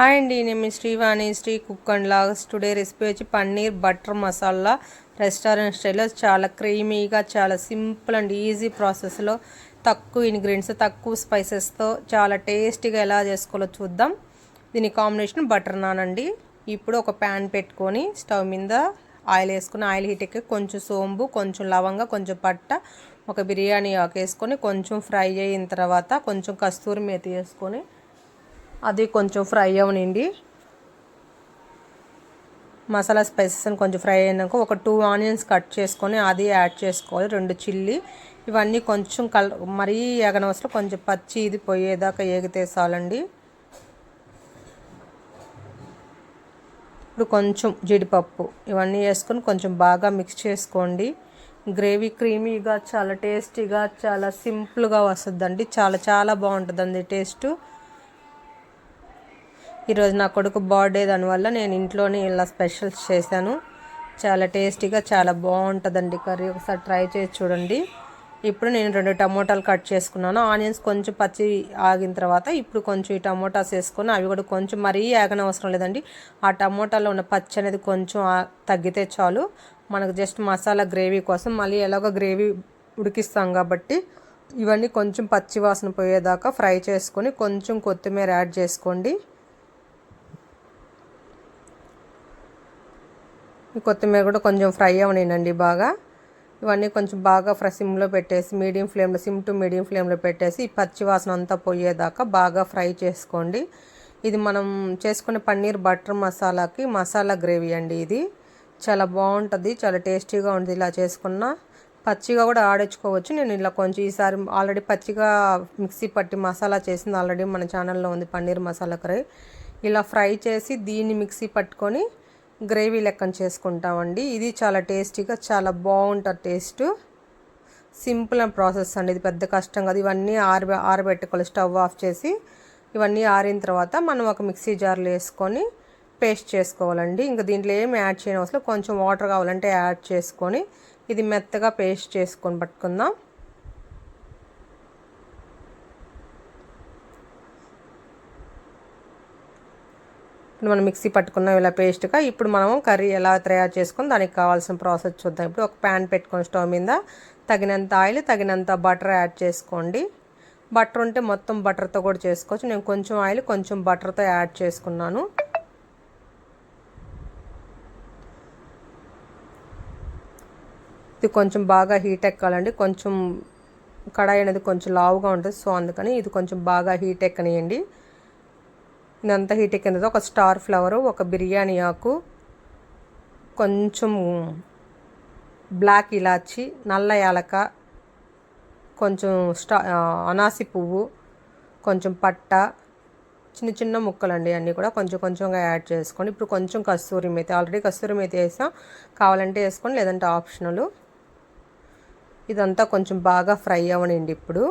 Hi అండి నేను మీ Srivani Sri cook and logs. Today recipe వచ్చి పన్నీర్ బటర్ మసాలా రెస్టారెంట్ స్టైల్లో చాలా క్రీమీగా చాలా సింపుల్ అండ్ ఈజీ ప్రాసెస్లో తక్కువ ఇంగ్రీడియంట్స్ తక్కువ స్పైసెస్తో చాలా టేస్టీగా ఎలా చేసుకోవాలో చూద్దాం. దీని కాంబినేషన్ బటర్ నాన్ అండి. ఇప్పుడు ఒక ప్యాన్ పెట్టుకొని స్టవ్ మీద ఆయిల్ వేసుకుని ఆయిల్ హీట్ ఎక్కి కొంచెం సోంబు కొంచెం లవంగ కొంచెం పట్ట ఒక బిర్యానీ ఆకు వేసుకొని కొంచెం ఫ్రై అయిన తర్వాత కొంచెం కస్తూరి మేతి వేసుకొని అది కొంచెం ఫ్రై అవనండి. మసాలా స్పైసెస్ కొంచెం ఫ్రై అయినాక ఒక టూ ఆనియన్స్ కట్ చేసుకొని అది యాడ్ చేసుకోవాలి రెండు చిల్లీ. ఇవన్నీ కొంచెం కల్ మరీ ఎగనవసరం కొంచెం పచ్చి ఇది పోయేదాకా ఏగితే చాలండి. ఇప్పుడు కొంచెం జీడిపప్పు ఇవన్నీ వేసుకొని కొంచెం బాగా మిక్స్ చేసుకోండి. గ్రేవీ క్రీమీగా చాలా టేస్టీగా చాలా సింపుల్గా వస్తుందండి. చాలా చాలా బాగుంటుందండి టేస్ట్. ఈరోజు నా కొడుకు బర్త్డే దానివల్ల నేను ఇంట్లోనే ఇలా స్పెషల్స్ చేశాను. చాలా టేస్టీగా చాలా బాగుంటుందండి కర్రీ. ఒకసారి ట్రై చేసి చూడండి. ఇప్పుడు నేను రెండు టమోటాలు కట్ చేసుకున్నాను. ఆనియన్స్ కొంచెం పచ్చి ఆగిన తర్వాత ఇప్పుడు కొంచెం ఈ టమోటాస్ వేసుకొని అవి కూడా కొంచెం మరీ ఆగన అవసరం లేదండి. ఆ టమోటాలో ఉన్న పచ్చి అనేది కొంచెం తగ్గితే చాలు. మనకు జస్ట్ మసాలా గ్రేవీ కోసం మళ్ళీ ఎలాగో గ్రేవీ ఉడికిస్తాం కాబట్టి ఇవన్నీ కొంచెం పచ్చి వాసన పోయేదాకా ఫ్రై చేసుకొని కొంచెం కొత్తిమీర యాడ్ చేసుకోండి. కొత్తిమీర కూడా కొంచెం ఫ్రై అవనండి బాగా. ఇవన్నీ కొంచెం బాగా ఫ్రై సిమ్లో పెట్టేసి మీడియం ఫ్లేమ్లో సిమ్ టు మీడియం ఫ్లేమ్లో పెట్టేసి ఈ పచ్చి వాసన అంతా పోయేదాకా బాగా ఫ్రై చేసుకోండి. ఇది మనం చేసుకునే పన్నీర్ బటర్ మసాలాకి మసాలా గ్రేవీ అండి ఇది. చాలా బాగుంటుంది చాలా టేస్టీగా ఉంటుంది ఇలా చేసుకున్న. పచ్చిగా కూడా ఆడించుకోవచ్చు. నేను ఇలా కొంచెం ఈసారి ఆల్రెడీ పచ్చిగా మిక్సీ పట్టి మసాలా చేసింది ఆల్రెడీ మన ఛానల్లో ఉంది పన్నీర్ మసాలా కర్రీ. ఇలా ఫ్రై చేసి దీన్ని మిక్సీ పట్టుకొని గ్రేవీ లెక్కన చేసుకుంటామండి. ఇది చాలా టేస్టీగా చాలా బాగుంటుంది టేస్ట్. సింపుల్ అండ్ ప్రాసెస్ అండి. ఇది పెద్ద కష్టం కాదు. ఇవన్నీ ఆరబె ఆరబెట్టుకోవాలి స్టవ్ ఆఫ్ చేసి ఇవన్నీ ఆరిన తర్వాత మనం ఒక మిక్సీ జార్లో వేసుకొని పేస్ట్ చేసుకోవాలండి. ఇంకా దీంట్లో ఏమి యాడ్ చేయని అవసరం కొంచెం వాటర్ కావాలంటే యాడ్ చేసుకొని ఇది మెత్తగా పేస్ట్ చేసుకొని పట్టుకుందాం. ఇప్పుడు మనం మిక్సీ పట్టుకున్నాం ఇలా పేస్ట్గా ఇప్పుడు మనం కర్రీ ఎలా తయారు చేసుకుని దానికి కావాల్సిన ప్రాసెస్ చూద్దాం. ఇప్పుడు ఒక ప్యాన్ పెట్టుకొని స్టవ్ మీద తగినంత ఆయిల్ తగినంత బటర్ యాడ్ చేసుకోండి. బటర్ ఉంటే మొత్తం బటర్తో కూడా చేసుకోవచ్చు. నేను కొంచెం ఆయిల్ కొంచెం బటర్తో యాడ్ చేసుకున్నాను. ఇది కొంచెం బాగా హీట్ ఎక్కాలండి. కొంచెం కడాయి అనేది కొంచెం లావుగా ఉంటుంది. సో అందుకని ఇది కొంచెం బాగా హీట్ ఎక్కనియండి. ఇదంతా హీట్ ఎక్కింది. ఒక స్టార్ ఫ్లవర్ ఒక బిర్యానీ ఆకు కొంచెం బ్లాక్ ఇలాచి నల్ల యాలక కొంచెం స్టా అనాసి పువ్వు కొంచెం పట్ట చిన్న చిన్న ముక్కలండి అన్నీ కూడా కొంచెం కొంచెంగా యాడ్ చేసుకోండి ఇప్పుడు కొంచెం కస్తూరి మేతి ఆల్రెడీ కస్తూరి మేతి వేసాం. కావాలంటే వేసుకోండి లేదంటే ఆప్షనల్. ఇదంతా కొంచెం బాగా ఫ్రై అవ్వనండి ఇప్పుడు.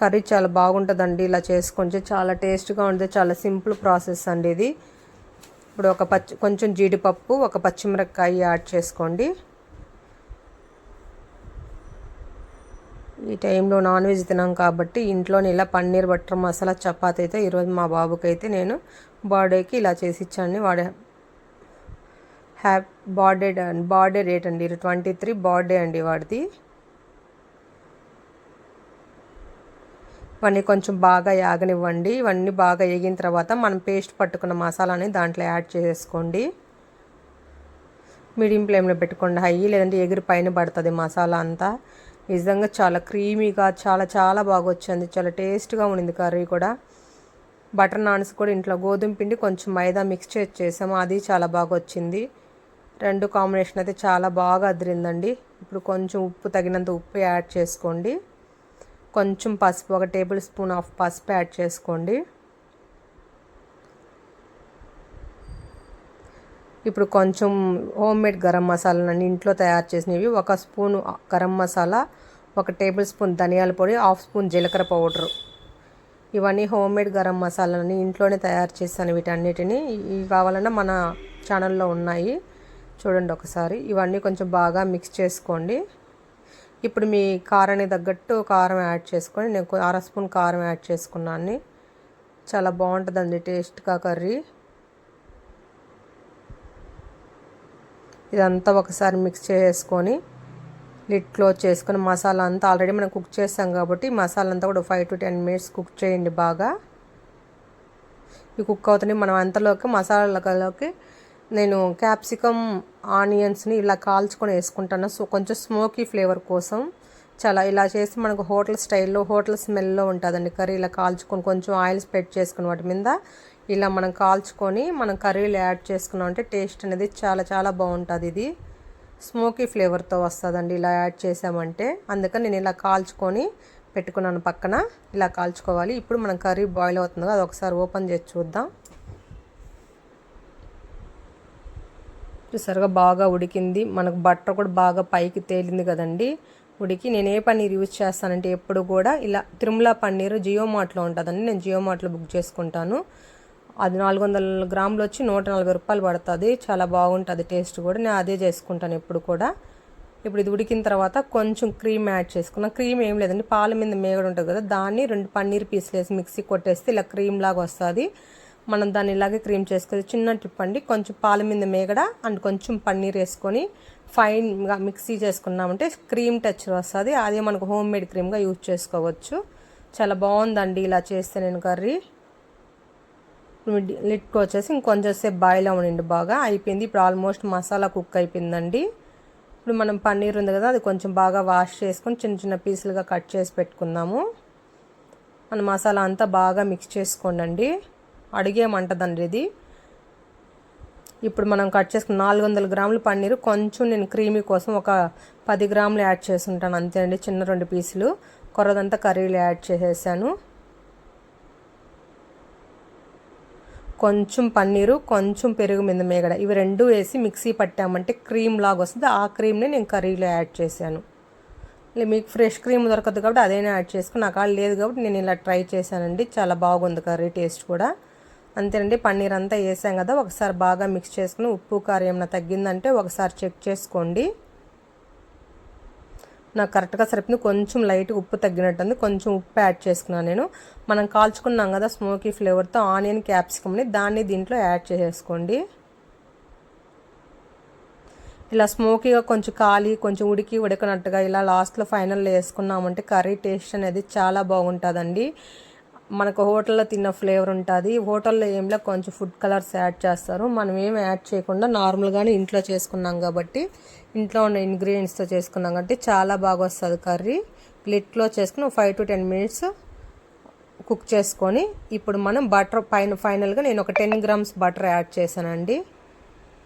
కర్రీ చాలా బాగుంటుందండి. ఇలా చేసుకుంటే చాలా టేస్ట్గా ఉంటుంది చాలా సింపుల్ ప్రాసెస్ అండి ఇది. ఇప్పుడు ఒక పచ్చి కొంచెం జీడిపప్పు ఒక పచ్చిమిరపకాయ యాడ్ చేసుకోండి. ఈ టైంలో నాన్ వెజ్ తినాం కాబట్టి ఇంట్లోనే ఇలా పన్నీర్ బటర్ మసాలా చపాతీ అయితే ఈరోజు మా బాబుకి అయితే నేను బర్త్డేకి ఇలా చేసి ఇచ్చాను. వాడే హ్యాపీ బర్త్డే బర్త్డే డేట్ అండి. ట్వంటీ త్రీ బర్త్డే అండి వాడిది. ఇవన్నీ కొంచెం బాగా యాగనివ్వండి. ఇవన్నీ బాగా వేగిన తర్వాత మనం పేస్ట్ పట్టుకున్న మసాలాని దాంట్లో యాడ్ చేసుకోండి. మీడియం ఫ్లేమ్లో పెట్టుకోండి. హై లేదంటే ఎగిరి పైన పడుతుంది మసాలా అంతా. నిజంగా చాలా క్రీమీగా చాలా చాలా బాగా వచ్చింది. చాలా టేస్ట్గా ఉండింది కర్రీ కూడా. బటర్ నాన్స్ కూడా ఇంట్లో గోధుమ పిండి కొంచెం మైదా మిక్స్ చేసి చేసాము. అది చాలా బాగా వచ్చింది. రెండు కాంబినేషన్ అయితే చాలా బాగా అదిరిందండి. ఇప్పుడు కొంచెం ఉప్పు తగినంత ఉప్పు యాడ్ చేసుకోండి. కొంచెం పసుపు ఒక టేబుల్ స్పూన్ ఆఫ్ పసుపు యాడ్ చేసుకోండి. ఇప్పుడు కొంచెం హోమ్ మేడ్ గరం మసాలాని ఇంట్లో తయారు చేసినవి ఒక స్పూన్ గరం మసాలా ఒక టేబుల్ స్పూన్ ధనియాల పొడి హాఫ్ స్పూన్ జీలకర్ర పౌడరు. ఇవన్నీ హోమ్ మేడ్ గరం మసాలాని ఇంట్లోనే తయారు చేస్తాను వీటన్నిటిని. ఇవి కావాలన్నా మన ఛానల్లో ఉన్నాయి. చూడండి ఒకసారి. ఇవన్నీ కొంచెం బాగా మిక్స్ చేసుకోండి. ఇప్పుడు మీ కారానికి తగ్గట్టు కారం యాడ్ చేసుకొని నేను అర స్పూన్ కారం యాడ్ చేసుకున్నాను చాలా బాగుంటుందండి టేస్ట్గా కర్రీ. ఇదంతా ఒకసారి మిక్స్ చేసుకొని లిడ్ క్లోజ్ చేసుకొని మసాలా అంతా ఆల్రెడీ మనం కుక్ చేస్తాం కాబట్టి మసాలా అంతా కూడా five to ten minutes cook చేయండి బాగా. ఇవి కుక్ అవుతున్నాయి మనం అంతలోకి మసాలాలోకి నేను క్యాప్సికమ్ ఆనియన్స్ని ఇలా కాల్చుకొని వేసుకుంటాను. సో కొంచెం స్మోకీ ఫ్లేవర్ కోసం చాలా ఇలా చేసి మనకు హోటల్ స్టైల్లో హోటల్ స్మెల్లో ఉంటుందండి కర్రీ. ఇలా కాల్చుకొని కొంచెం ఆయిల్ స్ప్రెడ్ చేసుకుని వాటి మీద ఇలా మనం కాల్చుకొని మనం కర్రీలు యాడ్ చేసుకున్నాం అంటే టేస్ట్ అనేది చాలా చాలా బాగుంటుంది ఇది. స్మోకీ ఫ్లేవర్తో వస్తుందండి ఇలా యాడ్ చేసామంటే. అందుకని నేను ఇలా కాల్చుకొని పెట్టుకున్నాను పక్కన. ఇలా కాల్చుకోవాలి. ఇప్పుడు మనం కర్రీ బాయిల్ అవుతుంది కదా అది ఒకసారి ఓపెన్ చేసి చూద్దాం. చూసారుగా బాగా ఉడికింది. మనకు బట్టర్ కూడా బాగా పైకి తేలింది కదండి. ఉడికి నేను ఏ పన్నీర్ యూజ్ చేస్తానంటే ఎప్పుడు కూడా ఇలా తిరుమల పన్నీరు జియో మార్ట్లో ఉంటుందండి. నేను జియో మార్ట్లో బుక్ చేసుకుంటాను. అది నాలుగు వందల గ్రాములు వచ్చి నూట నలభై రూపాయలు పడుతుంది. చాలా బాగుంటుంది టేస్ట్ కూడా. నేను అదే చేసుకుంటాను ఎప్పుడు కూడా. ఇప్పుడు ఇది ఉడికిన తర్వాత కొంచెం క్రీమ్ యాడ్ చేసుకున్నాం. క్రీమ్ ఏం లేదండి. పాల మీద మేగడ ఉంటుంది కదా దాన్ని రెండు పన్నీర్ పీసులు వేసి మిక్సీ కొట్టేస్తే ఇలా క్రీమ్ లాగా వస్తుంది. మనం దాన్ని ఇలాగే క్రీమ్ చేసుకోవచ్చు చిన్న టిప్ అండి. కొంచెం పాల మీద మేగడ అండ్ కొంచెం పన్నీర్ వేసుకొని ఫైన్గా మిక్సీ చేసుకున్నామంటే క్రీమ్ టచ్ వస్తుంది. అదే మనకు హోమ్ మేడ్ క్రీమ్గా యూజ్ చేసుకోవచ్చు. చాలా బాగుందండి ఇలా చేస్తే నేను కర్రీ. లిట్కి వచ్చేసి ఇంకొంచెం సేపు బాయిల్ అవ్వండి బాగా. అయిపోయింది. ఇప్పుడు ఆల్మోస్ట్ మసాలా కుక్ అయిపోయిందండి. ఇప్పుడు మనం పన్నీర్ ఉంది కదా అది కొంచెం బాగా వాష్ చేసుకొని చిన్న చిన్న పీసులుగా కట్ చేసి పెట్టుకుందాము. మన మసాలా అంతా బాగా మిక్స్ చేసుకోండి అడిగేమంటదండి ఇది. ఇప్పుడు మనం కట్ చేసుకున్న నాలుగు వందల గ్రాములు పన్నీరు కొంచెం నేను క్రీమీ కోసం ఒక పది గ్రాములు యాడ్ చేసుంటాను అంతే అండి చిన్న రెండు పీసులు. కొరదంతా కర్రీలు యాడ్ చేసేసాను. కొంచెం పన్నీరు కొంచెం పెరుగు మీద మేగడ. ఇవి రెండు వేసి మిక్సీ పట్టామంటే క్రీమ్ లాగా వస్తుంది. ఆ క్రీమ్ని నేను కర్రీలో యాడ్ చేశాను. మీకు ఫ్రెష్ క్రీమ్ దొరకదు కాబట్టి అదైనా యాడ్ చేసుకుని నాకు కాళ్ళు లేదు కాబట్టి నేను ఇలా ట్రై చేశానండి. చాలా బాగుంది కర్రీ టేస్ట్ కూడా. అంతేనండి పన్నీర్ అంతా వేసాం కదా ఒకసారి బాగా మిక్స్ చేసుకుని ఉప్పు కారం ఏమైనా తగ్గిందంటే ఒకసారి చెక్ చేసుకోండి. నాకు కరెక్ట్గా సరిపోయింది కొంచెం లైట్గా ఉప్పు తగ్గినట్టుంది కొంచెం ఉప్పు యాడ్ చేసుకున్నాను నేను. మనం కాల్చుకున్నాం కదా స్మోకీ ఫ్లేవర్తో ఆనియన్ క్యాప్సికమ్ని దాన్ని దీంట్లో యాడ్ చేసేసుకోండి ఇలా స్మోకీగా కొంచెం కాలి కొంచెం ఉడికి ఉడకనట్టుగా ఇలా లాస్ట్లో ఫైనల్లో వేసుకున్నామంటే కర్రీ టేస్ట్ అనేది చాలా బాగుంటుందండి. మనకు హోటల్లో తిన్న ఫ్లేవర్ ఉంటుంది. హోటల్లో ఏంలో కొంచెం ఫుడ్ కలర్స్ యాడ్ చేస్తారు. మనం ఏం యాడ్ చేయకుండా నార్మల్గానే ఇంట్లో చేసుకున్నాం కాబట్టి ఇంట్లో ఉన్న ఇంగ్రీడియంట్స్తో చేసుకున్నాం కాబట్టి చాలా బాగా వస్తుంది కర్రీ. లిట్లో చేసుకుని five to ten minutes cook చేసుకొని ఇప్పుడు మనం బటర్ పైన ఫైనల్గా నేను ఒక టెన్ గ్రామ్స్ బటర్ యాడ్ చేశానండి.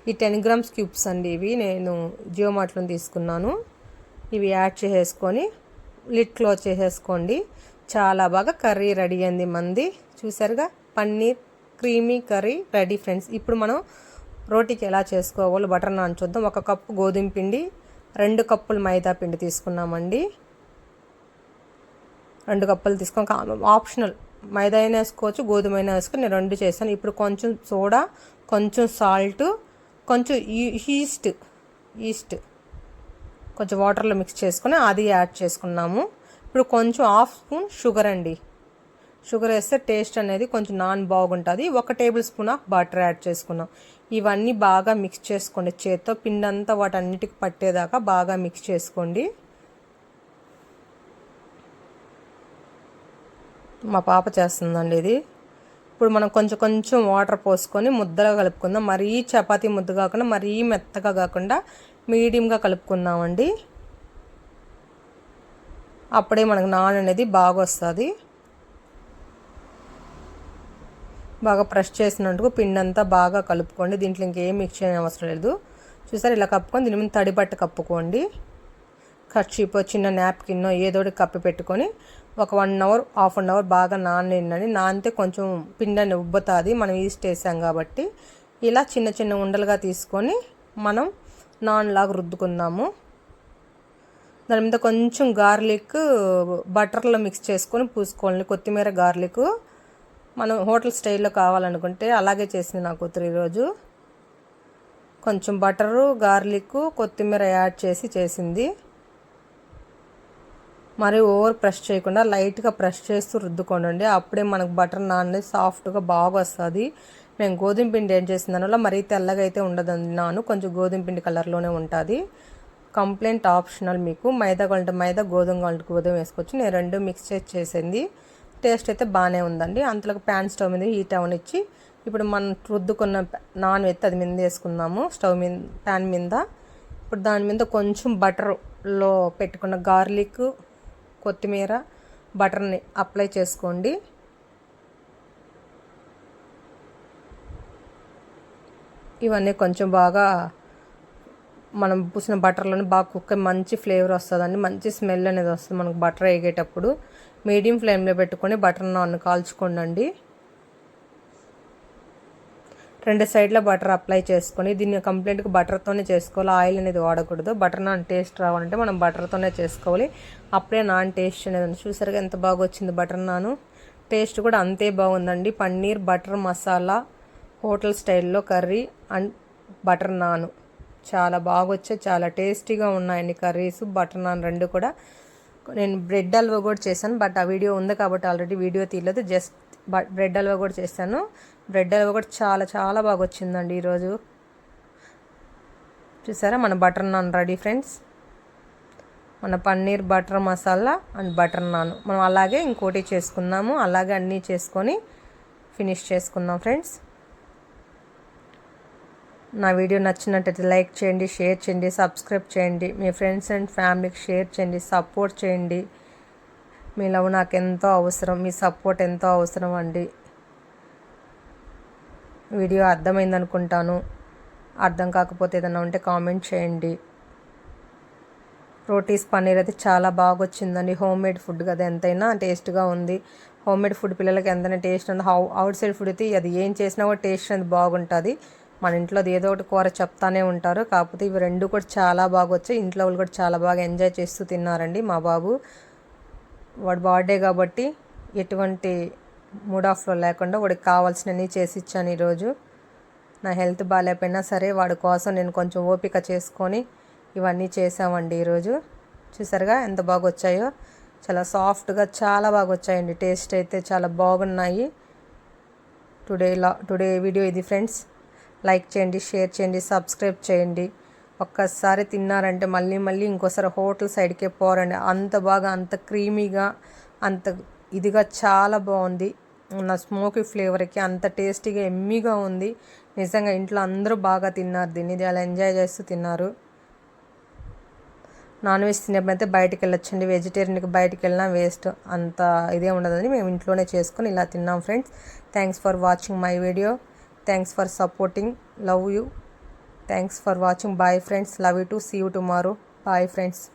ఈ టెన్ గ్రామ్స్ క్యూబ్స్ అండి ఇవి. నేను జియో మార్ట్లో తీసుకున్నాను. ఇవి యాడ్ చేసేసుకొని లిడ్ క్లోజ్ చేసేసుకోండి. చాలా బాగా కర్రీ రెడీ అయింది మంది. చూసారుగా? Paneer creamy curry ready friends. ఇప్పుడు మనం రోటీకి ఎలా చేసుకోవాలో బటర్ నాన్ చూద్దాం. ఒక కప్పు గోధుమ పిండి రెండు కప్పులు మైదా పిండి తీసుకున్నామండి. రెండు కప్పులు తీసుకొని ఆప్షనల్ మైదా అయినా వేసుకోవచ్చు గోధుమ అయినా వేసుకొని నేను రెండు చేశాను. ఇప్పుడు కొంచెం సోడా కొంచెం సాల్ట్ కొంచెం ఈ- ఈస్ట్ ఈస్ట్ కొంచెం వాటర్లో మిక్స్ చేసుకొని అది యాడ్ చేసుకున్నాము. ఇప్పుడు కొంచెం హాఫ్ స్పూన్ షుగర్ అండి. షుగర్ వేస్తే టేస్ట్ అనేది కొంచెం నాన్ బాగుంటుంది. ఒక tablespoon of butter add చేసుకున్నాం. ఇవన్నీ బాగా మిక్స్ చేసుకోండి. చేత్తో పిండి అంతా వాటన్నిటికి పట్టేదాకా బాగా మిక్స్ చేసుకోండి. మా పాప చేస్తుందండి ఇది. ఇప్పుడు మనం కొంచెం కొంచెం వాటర్ పోసుకొని ముద్దగా కలుపుకుందాం. మరీ చపాతీ ముద్ద కాకుండా మరీ మెత్తగా కాకుండా మీడియంగా కలుపుకుందామండి. అప్పుడే మనకు నాన్ అనేది బాగా వస్తుంది. బాగా ప్రెస్ చేసినట్టుకు పిండి అంతా బాగా కలుపుకోండి. దీంట్లో ఇంకేం మిక్స్ చేయని అవసరం లేదు. చూసారు ఇలా కప్పుకొని దీని మీద తడిబట్ట కప్పుకోండి. కర్చీపో చిన్న నాప్కిన్నో ఏదో ఒకటి కప్పి పెట్టుకొని ఒక one hour half an hour బాగా నానండి నానితే కొంచెం పిండి ఉబ్బుతుంది. మనం ఈస్ట్ వేసాం కాబట్టి ఇలా చిన్న చిన్న ఉండలుగా తీసుకొని మనం నాన్లాగా రుద్దుకుందాము. దాని మీద కొంచెం గార్లిక్ బటర్లో మిక్స్ చేసుకొని పూసుకోవాలి కొత్తిమీర గార్లిక్. మనం హోటల్ స్టైల్లో కావాలనుకుంటే అలాగే చేసింది నా కూతురు ఈరోజు. కొంచెం బటరు గార్లిక్ కొత్తిమీర యాడ్ చేసి చేసింది. మరి ఓవర్ ప్రెస్ చేయకుండా లైట్గా ప్రెస్ చేస్తూ రుద్దుకోండి అప్పుడే మనకు బటర్ నాన్ అనేది సాఫ్ట్గా బాగా వస్తుంది. నేను గోధుమ పిండి ఏం చేసిన దానివల్ల మరీ తెల్లగా అయితే ఉండదు నాను. కొంచెం గోధుమ పిండి కలర్లోనే ఉంటుంది. కంప్లైంట్ ఆప్షనల్ మీకు. మైదా గోల్డ్ మైదా గోధుమ కొంట గోధుమ వేసుకోవచ్చు. నేను రెండు మిక్స్ చేసింది. టేస్ట్ అయితే బాగానే ఉందండి. అంతలోకి ప్యాన్ స్టవ్ మీద హీట్ అవనిచ్చి ఇప్పుడు మనం రుద్దుకున్న నాన్ ఎత్తి అది మీద వేసుకున్నాము స్టవ్ మీద ప్యాన్ మీద. ఇప్పుడు దాని మీద కొంచెం బటర్లో పెట్టుకున్న గార్లిక్ కొత్తిమీర బటర్ని అప్లై చేసుకోండి. ఇవన్నీ కొంచెం బాగా మనం పూసిన బటర్లోనే బాగా కుక్క మంచి ఫ్లేవర్ వస్తుందండి. మంచి స్మెల్ అనేది వస్తుంది మనకు బటర్ వేగేటప్పుడు. మీడియం ఫ్లేమ్లో పెట్టుకొని బటర్ నాన్ కాల్చుకోండి రెండు సైడ్ల బటర్ అప్లై చేసుకొని దీన్ని కంప్లీట్గా బటర్తోనే చేసుకోవాలి. ఆయిల్ అనేది వాడకూడదు. బటర్ నాన్ టేస్ట్ రావాలంటే మనం బటర్తోనే చేసుకోవాలి. అప్పుడే నాన్ టేస్ట్ అనేది చూసారుగా ఎంత బాగా వచ్చింది బటర్ నాను. టేస్ట్ కూడా అంతే బాగుందండి. పన్నీర్ బటర్ మసాలా హోటల్ స్టైల్లో కర్రీ అండ్ బటర్ నాను. చాలా బాగా వచ్చాయి చాలా టేస్టీగా ఉన్నాయండి కర్రీస్ బటర్ నాన్ రెండు కూడా. నేను బ్రెడ్ హల్వా కూడా చేశాను బట్ ఆ వీడియో ఉంది కాబట్టి ఆల్రెడీ వీడియో తీయలేదు జస్ట్ బ్రెడ్ హల్వా కూడా చేశాను. బ్రెడ్ హల్వా కూడా చాలా చాలా బాగా వచ్చిందండి ఈరోజు. చూసారా మన బటర్ నాన్ రెడీ ఫ్రెండ్స్? మన paneer butter masala and butter naan. మనం అలాగే ఇంకోటి చేసుకుందాము అలాగే అన్నీ చేసుకొని ఫినిష్ చేసుకుందాం ఫ్రెండ్స్. నా వీడియో నచ్చినట్టయితే లైక్ చేయండి షేర్ చేయండి సబ్స్క్రైబ్ చేయండి. మీ ఫ్రెండ్స్ అండ్ ఫ్యామిలీకి షేర్ చేయండి సపోర్ట్ చేయండి. మీ లవ్ నాకు ఎంతో అవసరం మీ సపోర్ట్ ఎంతో అవసరం అండి. వీడియో అర్థమైంది అనుకుంటాను. అర్థం కాకపోతే ఏదైనా ఉంటే కామెంట్ చేయండి. రోటీస్ పన్నీర్ అయితే చాలా బాగా వచ్చిందండి హోమ్ మేడ్ ఫుడ్ కదా ఎంతైనా టేస్ట్గా ఉంది. హోమ్ మేడ్ ఫుడ్ పిల్లలకి ఎంతైనా టేస్ట్ ఉంది. హౌ అవుట్ సైడ్ ఫుడ్ అయితే అది ఏం చేసినా కూడా టేస్ట్ అనేది బాగుంటుంది. మన ఇంట్లో ఏదో ఒకటి కూర చెప్తానే ఉంటారు. కాకపోతే ఇవి రెండు కూడా చాలా బాగా వచ్చాయి. ఇంట్లో వాళ్ళు కూడా చాలా బాగా ఎంజాయ్ చేస్తూ తిన్నారండి మా బాబు. వాడు బర్త్డే కాబట్టి ఎటువంటి మూడ్ ఆఫ్లో లేకుండా వాడికి కావాల్సినవి చేసి ఇచ్చాను ఈరోజు. నా హెల్త్ బాగాలేకపోయినా సరే వాడి కోసం నేను కొంచెం ఓపిక చేసుకొని ఇవన్నీ చేసామండి ఈరోజు. చూసారుగా ఎంత బాగా వచ్చాయో. చాలా సాఫ్ట్గా చాలా బాగా వచ్చాయండి. టేస్ట్ అయితే చాలా బాగున్నాయి. టుడే లా టుడే వీడియో ఇది ఫ్రెండ్స్ లైక్ చేయండి షేర్ చేయండి సబ్స్క్రైబ్ చేయండి. ఒక్కసారి తిన్నారంటే మళ్ళీ మళ్ళీ ఇంకోసారి హోటల్ సైడ్కే పోరండి. అంత బాగా అంత క్రీమీగా అంత ఇదిగా చాలా బాగుంది. నా స్మోకీ ఫ్లేవర్కి అంత టేస్టీగా ఎమ్మీగా ఉంది. నిజంగా ఇంట్లో అందరూ బాగా తిన్నారు దీన్ని. చాలా ఎంజాయ్ చేస్తూ తిన్నారు. నాన్ వెజ్ తినేప్పుడైతే బయటకు వెళ్ళొచ్చండి. వెజిటేరియన్కి బయటకు వెళ్ళినా వేస్ట్. అంత ఇదే ఉండదని మేము ఇంట్లోనే చేసుకొని ఇలా తిన్నాం friends. Thanks for watching my video. Thanks for supporting. Love you. Thanks for watching. Bye friends. Love you too. See you tomorrow. Bye friends.